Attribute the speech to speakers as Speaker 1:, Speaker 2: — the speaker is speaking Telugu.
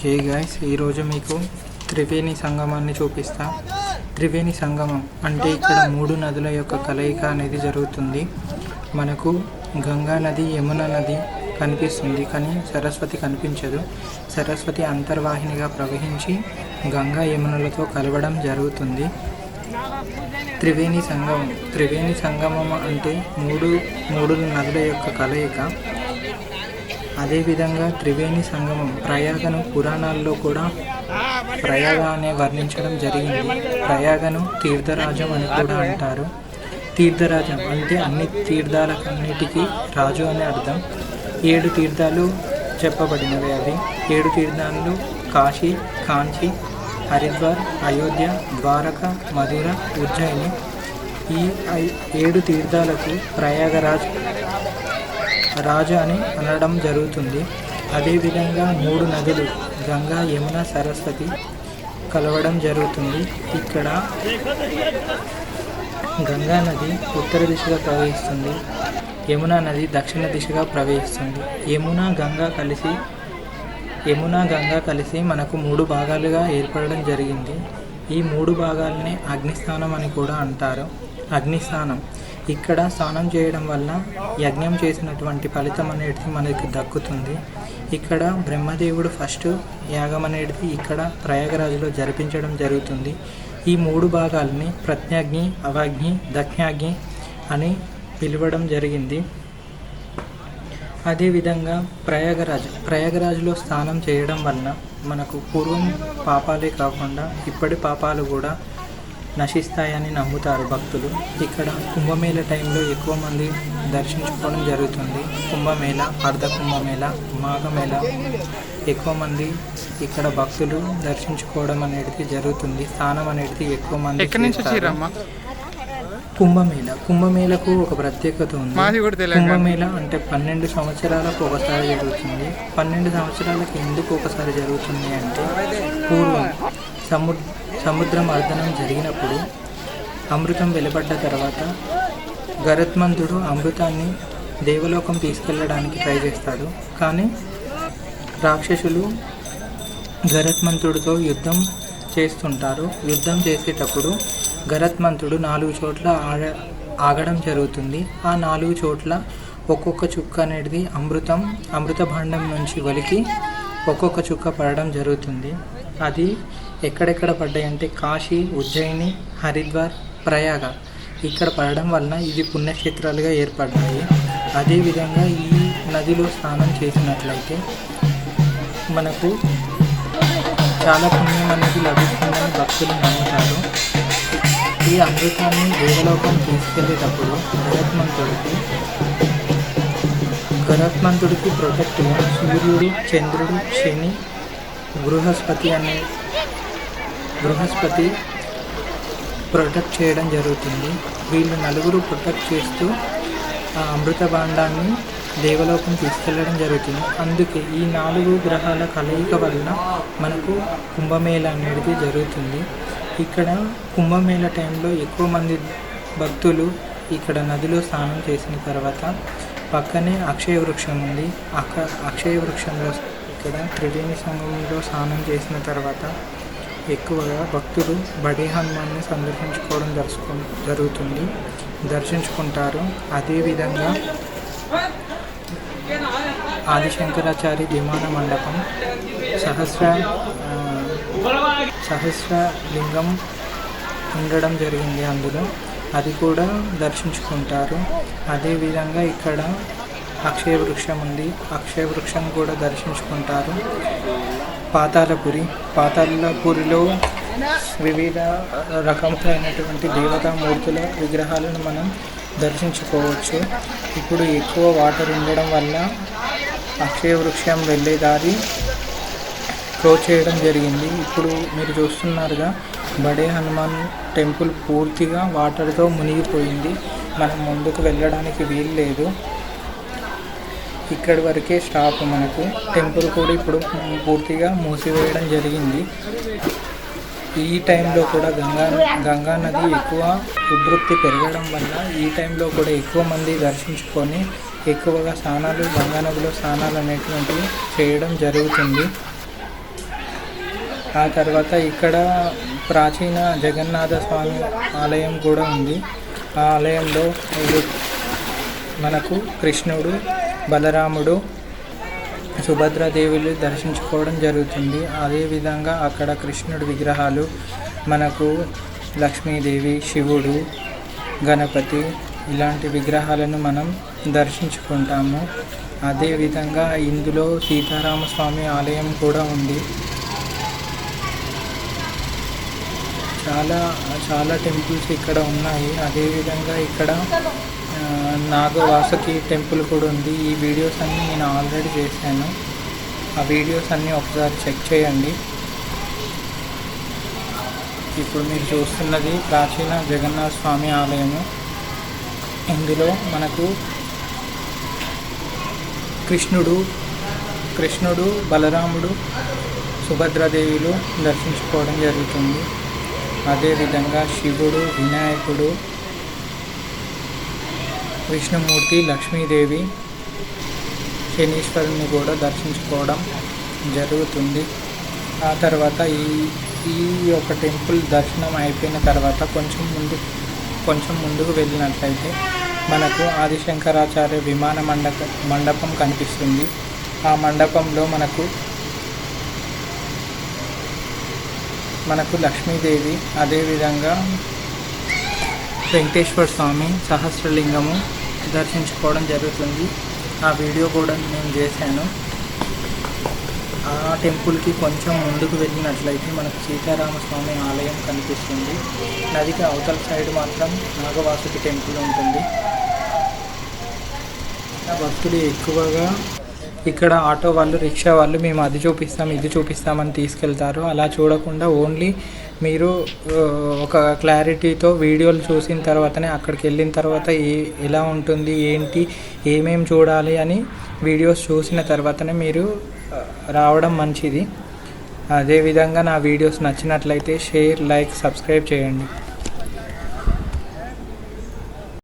Speaker 1: జై గాయస్ ఈరోజు మీకు త్రివేణి సంగమాన్ని చూపిస్తా. త్రివేణి సంగమం అంటే ఇక్కడ మూడు నదుల యొక్క కలయిక అనేది జరుగుతుంది. మనకు గంగా నది యమున నది కనిపిస్తుంది కానీ సరస్వతి కనిపించదు. సరస్వతి అంతర్వాహినిగా ప్రవహించి గంగా యమునలతో కలవడం జరుగుతుంది. త్రివేణి సంగమం త్రివేణి సంగమం అంటే మూడు మూడు నదుల యొక్క కలయిక. అదేవిధంగా త్రివేణి సంగమం ప్రయాగను పురాణాల్లో కూడా ప్రయాగ అనే వర్ణించడం జరిగింది. ప్రయాగను తీర్థరాజం అని కూడా అంటారు. తీర్థరాజం అంటే అన్ని తీర్థాలకన్నిటికీ రాజు అని అర్థం. ఏడు తీర్థాలు చెప్పబడినవి అవి. ఏడు తీర్థాలు కాశీ కాంచి హరిద్వార్ అయోధ్య ద్వారక మధుర ఉజ్జయిని. ఈ ఐ- ఏడు తీర్థాలకు ప్రయాగరాజ్ రాజు అని అనడం జరుగుతుంది. అదేవిధంగా మూడు నదులు గంగా యమున సరస్వతి కలవడం జరుగుతుంది. ఇక్కడ గంగా నది ఉత్తర దిశగా ప్రవహిస్తుంది. యమున నది దక్షిణ దిశగా ప్రవహిస్తుంది. యమున గంగా కలిసి యమున గంగా కలిసి మనకు మూడు భాగాలుగా ఏర్పడడం జరిగింది. ఈ మూడు భాగాలని అగ్నిస్థానం అని కూడా అంటారు. అగ్నిస్థానం ఇక్కడ స్నానం చేయడం వల్ల యజ్ఞం చేసినటువంటి ఫలితం అనేది మనకి దక్కుతుంది. ఇక్కడ బ్రహ్మదేవుడు ఫస్ట్ యాగం అనేది ఇక్కడ ప్రయాగరాజులో జరిపించడం జరుగుతుంది. ఈ మూడు భాగాలని ప్రత్యగ్ని అవాగ్ని దక్షాగ్ని అని పిలవడం జరిగింది. అదేవిధంగా ప్రయాగరాజ్ ప్రయాగరాజ్లో స్నానం చేయడం వలన మనకు పూర్వం పాపాలే కాకుండా ఇప్పటి పాపాలు కూడా నశిస్తాయని నమ్ముతారు భక్తులు. ఇక్కడ కుంభమేళ టైంలో ఎక్కువ మంది దర్శించుకోవడం జరుగుతుంది. కుంభమేళ అర్ధ కుంభమేళ మాఘమేళ. ఎక్కువ మంది ఇక్కడ భక్తులు దర్శించుకోవడం అనేది జరుగుతుంది. స్నానం అనేది ఎక్కువ మంది
Speaker 2: ఎక్కడి నుంచి. వచ్చిరమ్మా
Speaker 1: కుంభమేళ. కుంభమేళకు ఒక ప్రత్యేకత ఉంది. కుంభమేళ అంటే పన్నెండు సంవత్సరాలకు ఒకసారి జరుగుతుంది. పన్నెండు సంవత్సరాలకు ఎందుకు ఒకసారి జరుగుతుంది అంటే పూర్వం సము సముద్ర మర్దనం జరిగినప్పుడు అమృతం వెలువడ్డ తర్వాత గరత్మంతుడు అమృతాన్ని దేవలోకం తీసుకెళ్ళడానికి ట్రై చేస్తాడు. కానీ రాక్షసులు గరత్మంతుడితో యుద్ధం చేస్తుంటారు. యుద్ధం చేసేటప్పుడు గరత్మంతుడు నాలుగు చోట్ల ఆడ ఆగడం జరుగుతుంది. ఆ నాలుగు చోట్ల ఒక్కొక్క చుక్క అనేది అమృతం అమృత భాండం నుంచి వలికి ఒక్కొక్క చుక్క పడడం జరుగుతుంది. అది ఎక్కడెక్కడ పడ్డాయంటే కాశీ ఉజ్జయిని హరిద్వార్ ప్రయాగ. ఇక్కడ పడడం వలన ఇది పుణ్యక్షేత్రాలుగా ఏర్పడ్డాయి. అదేవిధంగా ఈ నదిలో స్నానం చేసినట్లయితే మనకు చాలా పుణ్యం అనేది లభిస్తుందని భక్తులు నమ్ముతారు. ఈ అమృతాన్ని దేవలోకం తీసుకెళ్ళేటప్పుడు గరత్మంతుడికి గరత్మంతుడికి ప్రొటెక్ట్గా సూర్యుడు చంద్రుడు శని బృహస్పతి అనే బృహస్పతి ప్రొటెక్ట్ చేయడం జరుగుతుంది. వీళ్ళు నలుగురు ప్రొటెక్ట్ చేస్తూ ఆ అమృత భాండాన్ని దేవలోకం తీసుకెళ్ళడం జరుగుతుంది. అందుకే ఈ నాలుగు గ్రహాల కలయిక వలన మనకు కుంభమేళ అనేది జరుగుతుంది. ఇక్కడ కుంభమేళ టైంలో ఎక్కువ మంది భక్తులు ఇక్కడ నదిలో స్నానం చేసిన తర్వాత పక్కనే అక్షయ వృక్షం ఉంది. అక్క అక్షయ వృక్షంలో ఇక్కడ త్రివేణి సంగమంలో స్నానం చేసిన తర్వాత ఎక్కువగా భక్తులు బడే హనుమాన్ని సందర్శించుకోవడం దర్శకు జరుగుతుంది. దర్శించుకుంటారు. అదేవిధంగా ఆదిశంకరాచారి విమాన మండపం సహస్ర సహస్ర లింగం ఉండడం జరిగింది అందులో. అది కూడా దర్శించుకుంటారు. అదేవిధంగా ఇక్కడ అక్షయ వృక్షం ఉంది అక్షయ వృక్షం కూడా దర్శించుకుంటారు. పాతాళపురి. పాతాళపురిలో వివిధ రకములైనటువంటి దేవతామూర్తుల విగ్రహాలను మనం దర్శించుకోవచ్చు. ఇప్పుడు ఎక్కువ వాటర్ ఉండడం వల్ల అక్షయ వృక్షం వెళ్ళే దారి క్లోజ్ చేయడం జరిగింది. ఇప్పుడు మీరు చూస్తున్నారుగా బడే హనుమాన్ టెంపుల్ పూర్తిగా వాటర్తో మునిగిపోయింది. మనం ముందుకు వెళ్ళడానికి వీలు లేదు ఇక్కడి వరకే స్టాప్ మనకు. టెంపుల్ కూడా ఇప్పుడు పూర్తిగా మూసివేయడం జరిగింది. ఈ టైంలో కూడా గంగా గంగా నది ఎక్కువ ఉధృప్తి పెరగడం వల్ల ఈ టైంలో కూడా ఎక్కువ మంది దర్శించుకొని ఎక్కువగా స్నానాలు గంగా నదిలో స్నానాలు అనేటువంటివి చేయడం జరుగుతుంది. ఆ తర్వాత ఇక్కడ ప్రాచీన జగన్నాథ స్వామి ఆలయం కూడా ఉంది. ఆ ఆలయంలో మనకు కృష్ణుడు బలరాముడు సుభద్రాదేవులు దర్శించుకోవడం జరుగుతుంది. అదేవిధంగా అక్కడ కృష్ణుడి విగ్రహాలు మనకు లక్ష్మీదేవి శివుడు గణపతి ఇలాంటి విగ్రహాలను మనం దర్శించుకుంటాము. అదేవిధంగా ఇందులో సీతారామస్వామి ఆలయం కూడా ఉంది. చాలా చాలా టెంపుల్స్ ఇక్కడ ఉన్నాయి. అదేవిధంగా ఇక్కడ నాగవాసుకి టెంపుల్ కూడా ఉంది. ఈ వీడియోస్ అన్నీ నేను ఆల్రెడీ చేశాను. ఆ వీడియోస్ అన్నీ ఒకసారి చెక్ చేయండి. ఇప్పుడు మీరు చూస్తున్నది ప్రాచీన జగన్నాథ స్వామి ఆలయము. ఇందులో మనకు కృష్ణుడు కృష్ణుడు బలరాముడు సుభద్రాదేవిలు దర్శించుకోవడం జరుగుతుంది. అదేవిధంగా శివుడు వినాయకుడు విష్ణుమూర్తి లక్ష్మీదేవి శనీశ్వరుని కూడా దర్శించుకోవడం జరుగుతుంది. ఆ తర్వాత ఈ ఈ యొక్క టెంపుల్ దర్శనం అయిపోయిన తర్వాత కొంచెం ముందు కొంచెం ముందుకు వెళ్ళినట్లయితే మనకు ఆదిశంకరాచార్య విమాన మండప మండపం కనిపిస్తుంది. ఆ మండపంలో మనకు మనకు లక్ష్మీదేవి అదేవిధంగా వెంకటేశ్వర స్వామి సహస్రలింగము దర్శించుకోవడం జరుగుతుంది. ఆ వీడియో కూడా నేను చేశాను. ఆ టెంపుల్కి కొంచెం ముందుకు వెళ్ళినట్లయితే మనకు సీతారామస్వామి ఆలయం కనిపిస్తుంది. నదికి అవతల సైడ్ మాత్రం నాగవాసుకి టెంపుల్ ఉంటుంది. భక్తులు ఎక్కువగా ఇక్కడ ఆటో వాళ్ళు రిక్షా వాళ్ళు మేము అది చూపిస్తాం ఇది చూపిస్తామని తీసుకెళ్తారు. అలా చూడకుండా ఓన్లీ మీరు ఒక క్లారిటీతో వీడియోలు చూసిన తర్వాతనే అక్కడికి వెళ్ళిన తర్వాత ఏ ఎలా ఉంటుంది ఏంటి ఏమేమి చూడాలి అని వీడియోస్ చూసిన తర్వాతనే మీరు రావడం మంచిది. అదేవిధంగా నా వీడియోస్ నచ్చినట్లయితే షేర్ లైక్ సబ్స్క్రైబ్ చేయండి.